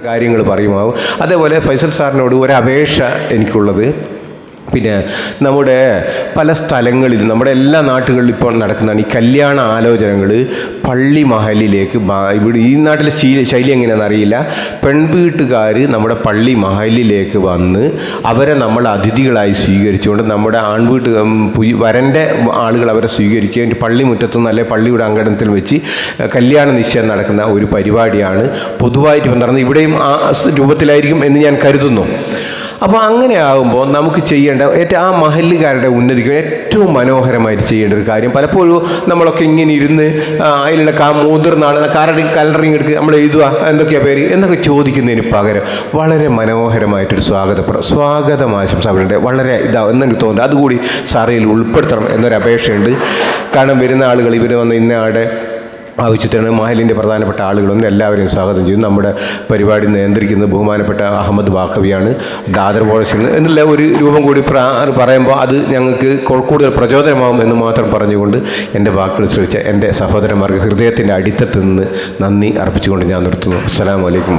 കാര്യങ്ങൾ പറയുമാവും. അതേപോലെ ഫൈസൽ സാറിനോട് ഒരു അപേക്ഷ എനിക്കുള്ളത്. പിന്നെ നമ്മുടെ പല സ്ഥലങ്ങളിലും നമ്മുടെ എല്ലാ നാട്ടുകളിലും ഇപ്പോൾ നടക്കുന്നതാണ് ഈ കല്യാണ ആലോചനകൾ പള്ളി മഹലിലേക്ക് ഇവിടെ ഈ നാട്ടിലെ ശീല ശൈലി എങ്ങനെയാണെന്ന് അറിയില്ല. പെൺവീട്ടുകാർ നമ്മുടെ പള്ളി മഹലിലേക്ക് വന്ന് അവരെ നമ്മൾ അതിഥികളായി സ്വീകരിച്ചുകൊണ്ട് നമ്മുടെ ആൺവീട്ട് വരന്റെ ആളുകൾ അവരെ സ്വീകരിക്കുകയും പള്ളി മുറ്റത്തുനിന്ന് അല്ലെ പള്ളിയുടെ അങ്കണത്തിൽ വെച്ച് കല്യാണ നിശ്ചയം നടക്കുന്ന ഒരു പരിപാടിയാണ്. പൊതുവായിട്ട് നടന്നത് ഇവിടെയും ആ രൂപത്തിലായിരിക്കും എന്ന് ഞാൻ കരുതുന്നു. അപ്പോൾ അങ്ങനെ ആകുമ്പോൾ നമുക്ക് ചെയ്യേണ്ട ഏറ്റവും ആ മഹല്ലുകാരുടെ ഉന്നതിക്ക് ഏറ്റവും മനോഹരമായിട്ട് ചെയ്യേണ്ട ഒരു കാര്യം പലപ്പോഴും നമ്മളൊക്കെ ഇങ്ങനെ ഇരുന്ന് അതിലുള്ള കാ മുതിർന്ന ആൾ കാരടി കലറിങ് എടുക്കുക നമ്മൾ എഴുതുക എന്തൊക്കെയാണ് പേര് എന്നൊക്കെ ചോദിക്കുന്നതിന് പകരം വളരെ മനോഹരമായിട്ടൊരു സ്വാഗത സ്വാഗതം ആശംസ അവരുടെ വളരെ ഇതാ എന്നെനിക്ക് തോന്നുന്നു അതുകൂടി സാറയിൽ ഉൾപ്പെടുത്തണം എന്നൊരു അപേക്ഷയുണ്ട് കാരണം വരുന്ന ആളുകൾ ഇവർ വന്ന് ഇന്ന ആടെ ആവശ്യത്തിന് മാഹലിന്റെ പ്രധാനപ്പെട്ട ആളുകളൊന്നും എല്ലാവരെയും സ്വാഗതം ചെയ്യും നമ്മുടെ പരിപാടി നിയന്ത്രിക്കുന്നത് ബഹുമാനപ്പെട്ട അഹമ്മദ് വാഖവിയാണ്. ദാദർ വോളസിൽ എന്നുള്ള ഒരു രൂപം കൂടി പറയുമ്പോൾ അത് ഞങ്ങൾക്ക് കൂടുതൽ പ്രചോദനമാകും എന്ന് മാത്രം പറഞ്ഞുകൊണ്ട് എന്റെ വാക്കുകൾ ശ്രമിച്ച എന്റെ സഹോദരന്മാർക്ക് ഹൃദയത്തിന്റെ അടിത്തത്തു നിന്ന് നന്ദി അർപ്പിച്ചുകൊണ്ട് ഞാൻ നിർത്തുന്നു. അസ്സാം വലൈക്കും